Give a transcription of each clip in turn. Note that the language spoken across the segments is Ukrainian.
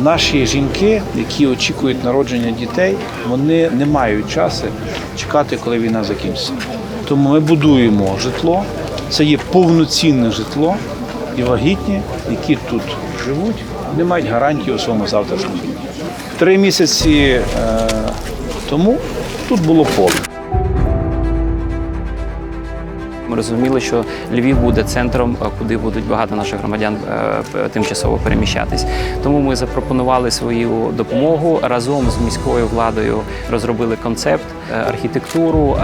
Наші жінки, які очікують народження дітей, вони не мають часу чекати, коли війна закінчиться. Тому ми будуємо житло. Це є повноцінне житло, і вагітні, які тут живуть, не мають гарантії у своєму завтрашньому. Три місяці е, тому тут було поле. Ми розуміли, що Львів буде центром, е, куди будуть багато наших громадян е, тимчасово переміщатись. Тому ми запропонували свою допомогу разом з міською владою. Розробили концепт, е, архітектуру,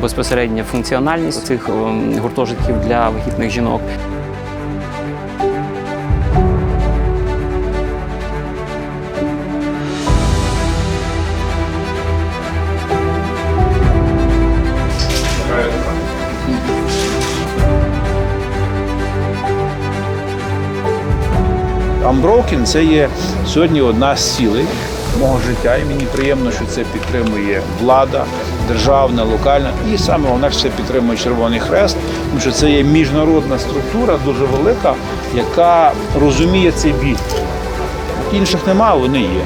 безпосередньо функціональність цих ем, гуртожитків для вагітних жінок. Unbroken – це є сьогодні одна з цілей мого життя, і мені приємно, що це підтримує влада, державна, локальна, і саме головне, що це підтримує Червоний Хрест, тому що це є міжнародна структура, дуже велика, яка розуміє цей біль. Інших немає, вони є.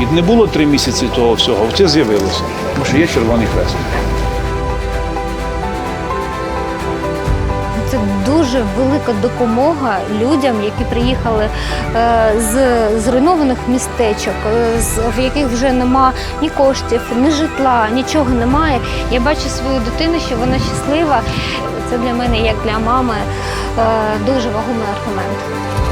І не було три місяці того всього, це з'явилося, тому що є Червоний Хрест. Дуже велика допомога людям, які приїхали е, з зруйнованих містечок, е, в яких вже нема ні коштів, ні житла, нічого немає. Я бачу свою дитину, що вона щаслива. Це для мене, як для мами, е, дуже вагомий аргумент.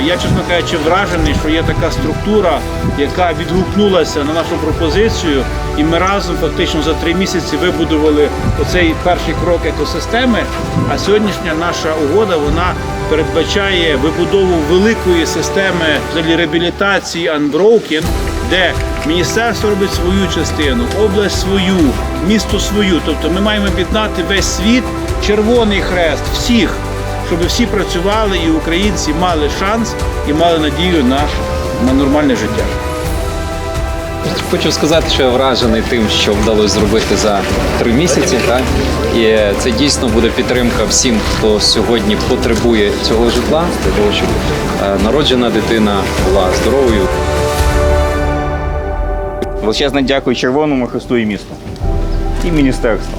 Я, чесно кажучи, вражений, що є така структура, яка відгукнулася на нашу пропозицію, і ми разом фактично за три місяці вибудували оцей перший крок екосистеми. А сьогоднішня наша угода вона передбачає вибудову великої системи реабілітації Unbroken, де міністерство робить свою частину, область свою, місто свою. Тобто ми маємо об'єднати весь світ, Червоний Хрест, всіх щоб всі працювали і українці мали шанс і мали надію на, на нормальне життя. Хочу сказати, що я вражений тим, що вдалося зробити за три місяці. Так? І це дійсно буде підтримка всім, хто сьогодні потребує цього житла, для того, щоб е, народжена дитина була здоровою. Величезне дякую Червоному Хресту і місту і міністерству.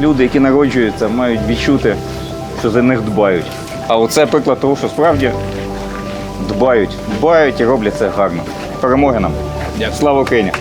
Люди, які народжуються, мають відчути, що за них дбають. А оце приклад того, що справді дбають, дбають і роблять це гарно. Перемоги нам. Слава Україні!